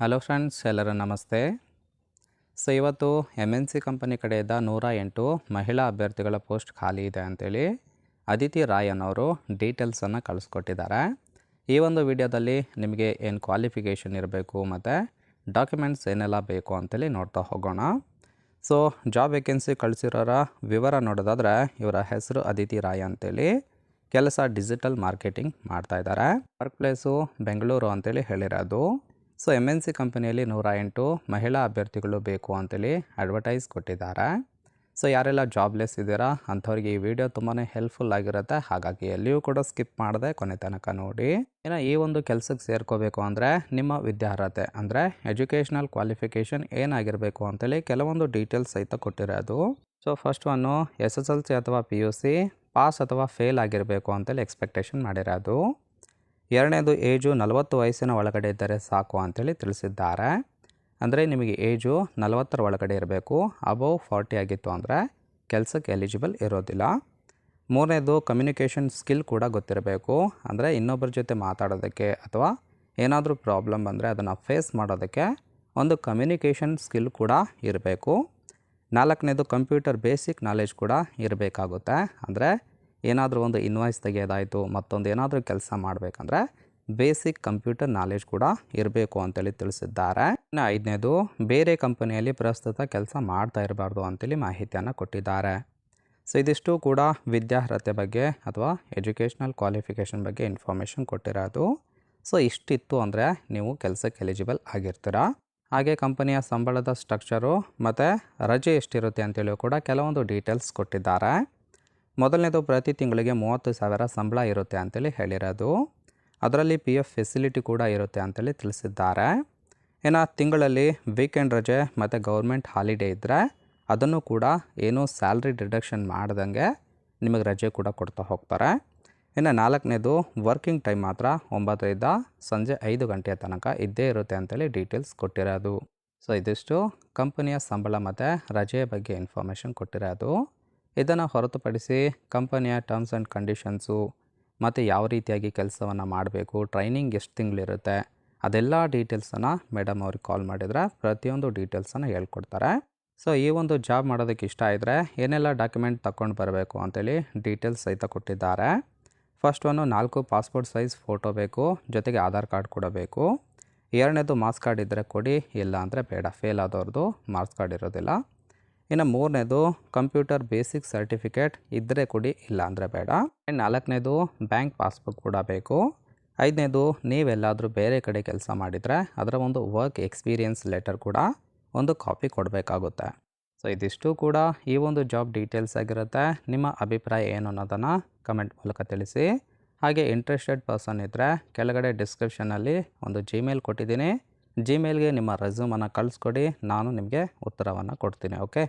Hello friends, ಎಲ್ಲರೂ ನಮಸ್ತೆ. So, ಇವತ್ತು ಎಂ ಎನ್ ಸಿ ಕಂಪನಿ ಕಡೆಯಿಂದ ನೂರ ಎಂಟು ಮಹಿಳಾ ಅಭ್ಯರ್ಥಿಗಳ ಪೋಸ್ಟ್ ಖಾಲಿ ಇದೆ ಅಂತೇಳಿ ಅದಿತಿ ರಾಯನ್ ಅವರು ಡೀಟೇಲ್ಸನ್ನು ಕಳಿಸ್ಕೊಟ್ಟಿದ್ದಾರೆ. ಈ ಒಂದು ವಿಡಿಯೋದಲ್ಲಿ ನಿಮಗೆ ಏನು ಕ್ವಾಲಿಫಿಕೇಷನ್ ಇರಬೇಕು ಮತ್ತು ಡಾಕ್ಯುಮೆಂಟ್ಸ್ ಏನೆಲ್ಲ ಬೇಕು ಅಂತೇಳಿ ನೋಡ್ತಾ ಹೋಗೋಣ. ಸೊ ಜಾಬ್ ವೇಕೆನ್ಸಿ ಕಳಿಸಿರೋರ ವಿವರ ನೋಡೋದಾದ್ರೆ ಇವರ ಹೆಸರು ಅದಿತಿ ರಾಯ್ ಅಂತೇಳಿ. ಕೆಲಸ ಡಿಜಿಟಲ್ ಮಾರ್ಕೆಟಿಂಗ್ ಮಾಡ್ತಾ ಇದ್ದಾರೆ. ವರ್ಕ್ ಪ್ಲೇಸು ಬೆಂಗಳೂರು ಅಂತೇಳಿ ಹೇಳಿರೋದು. ಸೊ ಎಂ ಎನ್ ಸಿ ಕಂಪನಿಯಲ್ಲಿ ನೂರ ಎಂಟು ಮಹಿಳಾ ಅಭ್ಯರ್ಥಿಗಳು ಬೇಕು ಅಂತೇಳಿ ಅಡ್ವರ್ಟೈಸ್ ಕೊಟ್ಟಿದ್ದಾರೆ. ಸೊ ಯಾರೆಲ್ಲ ಜಾಬ್ಲೆಸ್ ಇದ್ದೀರಾ ಅಂಥವ್ರಿಗೆ ಈ ವಿಡಿಯೋ ತುಂಬಾ ಹೆಲ್ಪ್ಫುಲ್ ಆಗಿರುತ್ತೆ. ಹಾಗಾಗಿ ಎಲ್ಲಿಯೂ ಕೂಡ ಸ್ಕಿಪ್ ಮಾಡದೆ ಕೊನೆ ತನಕ ನೋಡಿ. ಇನ್ನು ಈ ಒಂದು ಕೆಲಸಕ್ಕೆ ಸೇರ್ಕೋಬೇಕು ಅಂದರೆ ನಿಮ್ಮ ವಿದ್ಯಾರ್ಹತೆ, ಅಂದರೆ ಎಜುಕೇಷನಲ್ ಕ್ವಾಲಿಫಿಕೇಷನ್ ಏನಾಗಿರಬೇಕು ಅಂತೇಳಿ ಕೆಲವೊಂದು ಡೀಟೇಲ್ಸ್ ಸಹಿತ ಕೊಟ್ಟಿರೋದು. So first one S S L C ಅಥವಾ ಪಿ ಯು ಸಿ ಪಾಸ್ ಅಥವಾ ಫೇಲ್ ಆಗಿರಬೇಕು ಅಂತೇಳಿ ಎಕ್ಸ್ಪೆಕ್ಟೇಷನ್ ಮಾಡಿರೋದು. ಎರಡನೇದು ಏಜು ನಲವತ್ತು ವಯಸ್ಸಿನ ಒಳಗಡೆ ಇದ್ದರೆ ಸಾಕು ಅಂತೇಳಿ ತಿಳಿಸಿದ್ದಾರೆ. ಅಂದರೆ ನಿಮಗೆ ಏಜು ನಲವತ್ತರ ಒಳಗಡೆ ಇರಬೇಕು. ಅಬೌವ್ ಫಾರ್ಟಿ ಆಗಿತ್ತು ಅಂದರೆ ಕೆಲಸಕ್ಕೆ ಎಲಿಜಿಬಲ್ ಇರೋದಿಲ್ಲ. ಮೂರನೇದು ಕಮ್ಯುನಿಕೇಷನ್ ಸ್ಕಿಲ್ ಕೂಡ ಗೊತ್ತಿರಬೇಕು. ಅಂದರೆ ಇನ್ನೊಬ್ಬರ ಜೊತೆ ಮಾತಾಡೋದಕ್ಕೆ ಅಥವಾ ಏನಾದರೂ ಪ್ರಾಬ್ಲಮ್ ಬಂದರೆ ಅದನ್ನು ಫೇಸ್ ಮಾಡೋದಕ್ಕೆ ಒಂದು ಕಮ್ಯುನಿಕೇಷನ್ ಸ್ಕಿಲ್ ಕೂಡ ಇರಬೇಕು. ನಾಲ್ಕನೇದು ಕಂಪ್ಯೂಟರ್ ಬೇಸಿಕ್ ನಾಲೆಜ್ ಕೂಡ ಇರಬೇಕಾಗುತ್ತೆ. ಅಂದರೆ ಏನಾದರೂ ಒಂದು ಇನ್ವಾಯ್ಸ್ ತೆಗೆಯೋದಾಯಿತು ಮತ್ತೊಂದು ಏನಾದರೂ ಕೆಲಸ ಮಾಡಬೇಕಂದ್ರೆ ಬೇಸಿಕ್ ಕಂಪ್ಯೂಟರ್ ನಾಲೆಜ್ ಕೂಡ ಇರಬೇಕು ಅಂತೇಳಿ ತಿಳಿಸಿದ್ದಾರೆ. ಇನ್ನು ಐದನೇದು, ಬೇರೆ ಕಂಪನಿಯಲ್ಲಿ ಪ್ರಸ್ತುತ ಕೆಲಸ ಮಾಡ್ತಾ ಇರಬಾರ್ದು ಅಂತೇಳಿ ಮಾಹಿತಿಯನ್ನು ಕೊಟ್ಟಿದ್ದಾರೆ. ಸೊ ಇದಿಷ್ಟು ಕೂಡ ವಿದ್ಯಾರ್ಹತೆ ಬಗ್ಗೆ ಅಥವಾ ಎಜುಕೇಷ್ನಲ್ ಕ್ವಾಲಿಫಿಕೇಷನ್ ಬಗ್ಗೆ ಇನ್ಫಾರ್ಮೇಷನ್ ಕೊಟ್ಟಿರೋದು. ಸೊ ಇಷ್ಟಿತ್ತು ಅಂದರೆ ನೀವು ಕೆಲಸಕ್ಕೆ ಎಲಿಜಿಬಲ್ ಆಗಿರ್ತೀರ. ಹಾಗೆ ಕಂಪನಿಯ ಸಂಬಳದ ಸ್ಟ್ರಕ್ಚರು ಮತ್ತು ರಜೆ ಎಷ್ಟಿರುತ್ತೆ ಅಂತೇಳಿ ಕೂಡ ಕೆಲವೊಂದು ಡೀಟೇಲ್ಸ್ ಕೊಟ್ಟಿದ್ದಾರೆ. ಮೊದಲನೇದು ಪ್ರತಿ ತಿಂಗಳಿಗೆ ಮೂವತ್ತು ಸಾವಿರ ಸಂಬಳ ಇರುತ್ತೆ ಅಂತೇಳಿ ಹೇಳಿರೋದು. ಅದರಲ್ಲಿ ಪಿ ಎಫ್ ಫೆಸಿಲಿಟಿ ಕೂಡ ಇರುತ್ತೆ ಅಂತೇಳಿ ತಿಳಿಸಿದ್ದಾರೆ. ಇನ್ನು ತಿಂಗಳಲ್ಲಿ ವೀಕೆಂಡ್ ರಜೆ ಮತ್ತು ಗೌರ್ಮೆಂಟ್ ಹಾಲಿಡೇ ಇದ್ದರೆ ಅದನ್ನು ಕೂಡ ಏನೂ ಸ್ಯಾಲ್ರಿ ಡಿಡಕ್ಷನ್ ಮಾಡ್ದಂಗೆ ನಿಮಗೆ ರಜೆ ಕೂಡ ಕೊಡ್ತಾ ಹೋಗ್ತಾರೆ. ಇನ್ನು ನಾಲ್ಕನೇದು ವರ್ಕಿಂಗ್ ಟೈಮ್ ಮಾತ್ರ ಒಂಬತ್ತರಿಂದ ಸಂಜೆ ಐದು ಗಂಟೆಯ ತನಕ ಇದ್ದೇ ಇರುತ್ತೆ ಅಂತೇಳಿ ಡೀಟೇಲ್ಸ್ ಕೊಟ್ಟಿರೋದು. ಸೊ ಇದಿಷ್ಟು. ಕಂಪನಿಯ ಸಂಬಳ ಮತ್ತು ರಜೆಯ ಬಗ್ಗೆ ಇನ್ಫಾರ್ಮೇಷನ್ ಕೊಟ್ಟಿರೋದು. ಇದನ್ನು ಹೊರತುಪಡಿಸಿ ಕಂಪನಿಯ ಟರ್ಮ್ಸ್ ಆ್ಯಂಡ್ ಕಂಡೀಷನ್ಸು ಮತ್ತು ಯಾವ ರೀತಿಯಾಗಿ ಕೆಲಸವನ್ನು ಮಾಡಬೇಕು ಟ್ರೈನಿಂಗ್ ಎಷ್ಟು ತಿಂಗಳಿರುತ್ತೆ, ಅದೆಲ್ಲ ಡೀಟೇಲ್ಸನ್ನು ಮೇಡಮ್ ಅವ್ರಿಗೆ ಕಾಲ್ ಮಾಡಿದರೆ ಪ್ರತಿಯೊಂದು ಡೀಟೇಲ್ಸನ್ನು ಹೇಳ್ಕೊಡ್ತಾರೆ. ಸೊ ಈ ಒಂದು ಜಾಬ್ ಮಾಡೋದಕ್ಕೆ ಇಷ್ಟ ಇದ್ದರೆ ಏನೆಲ್ಲ ಡಾಕ್ಯುಮೆಂಟ್ ತಗೊಂಡು ಬರಬೇಕು ಅಂತೇಳಿ ಡೀಟೇಲ್ಸ್ ಸಹಿತ ಕೊಟ್ಟಿದ್ದಾರೆ. ಫಸ್ಟ್ ಒಂದು ನಾಲ್ಕು ಪಾಸ್ಪೋರ್ಟ್ ಸೈಜ್ ಫೋಟೋ ಬೇಕು, ಜೊತೆಗೆ ಆಧಾರ್ ಕಾರ್ಡ್ ಕೂಡ ಬೇಕು. ಎರಡನೇದು ಮಾರ್ಕ್ಸ್ ಕಾರ್ಡ್ ಇದ್ದರೆ ಕೊಡಿ ಇಲ್ಲ ಅಂದರೆ ಬೇಡ ಫೇಲ್ ಆದವ್ರದ್ದು ಮಾರ್ಕ್ಸ್ ಕಾರ್ಡ್ ಇರೋದಿಲ್ಲ. ಇನ್ನು ಮೂರನೇದು ಕಂಪ್ಯೂಟರ್ ಬೇಸಿಕ್ ಸರ್ಟಿಫಿಕೇಟ್ ಇದ್ದರೆ ಕೊಡಿ, ಇಲ್ಲ ಅಂದರೆ ಬೇಡ. ಆ್ಯಂಡ್ ನಾಲ್ಕನೇದು ಬ್ಯಾಂಕ್ ಪಾಸ್ಬುಕ್ ಕೂಡ ಬೇಕು. ಐದನೇದು ನೀವೆಲ್ಲಾದರೂ ಬೇರೆ ಕಡೆ ಕೆಲಸ ಮಾಡಿದರೆ ಅದರ ಒಂದು ವರ್ಕ್ ಎಕ್ಸ್ಪೀರಿಯನ್ಸ್ ಲೆಟರ್ ಕೂಡ ಒಂದು ಕಾಪಿ ಕೊಡಬೇಕಾಗುತ್ತೆ. ಸೊ, ಇದಿಷ್ಟು ಕೂಡ ಈ ಒಂದು ಜಾಬ್ ಡೀಟೇಲ್ಸ್ ಆಗಿರುತ್ತೆ. ನಿಮ್ಮ ಅಭಿಪ್ರಾಯ ಏನು ಅನ್ನೋದನ್ನು ಕಮೆಂಟ್ ಮೂಲಕ ತಿಳಿಸಿ. ಹಾಗೆ ಇಂಟ್ರೆಸ್ಟೆಡ್ ಪರ್ಸನ್ ಇದ್ದರೆ ಕೆಳಗಡೆ ಡಿಸ್ಕ್ರಿಪ್ಷನಲ್ಲಿ ಒಂದು ಜಿಮೇಲ್ ಕೊಟ್ಟಿದ್ದೀನಿ. ಜಿಮೇಲ್ಗೆ ನಿಮ್ಮ ರೆಸ್ಯೂಮನ್ನು ಕಳಿಸ್ಕೊಡಿ ನಾನು ನಿಮಗೆ ಉತ್ತರವನ್ನು ಕೊಡ್ತೀನಿ ಓಕೆ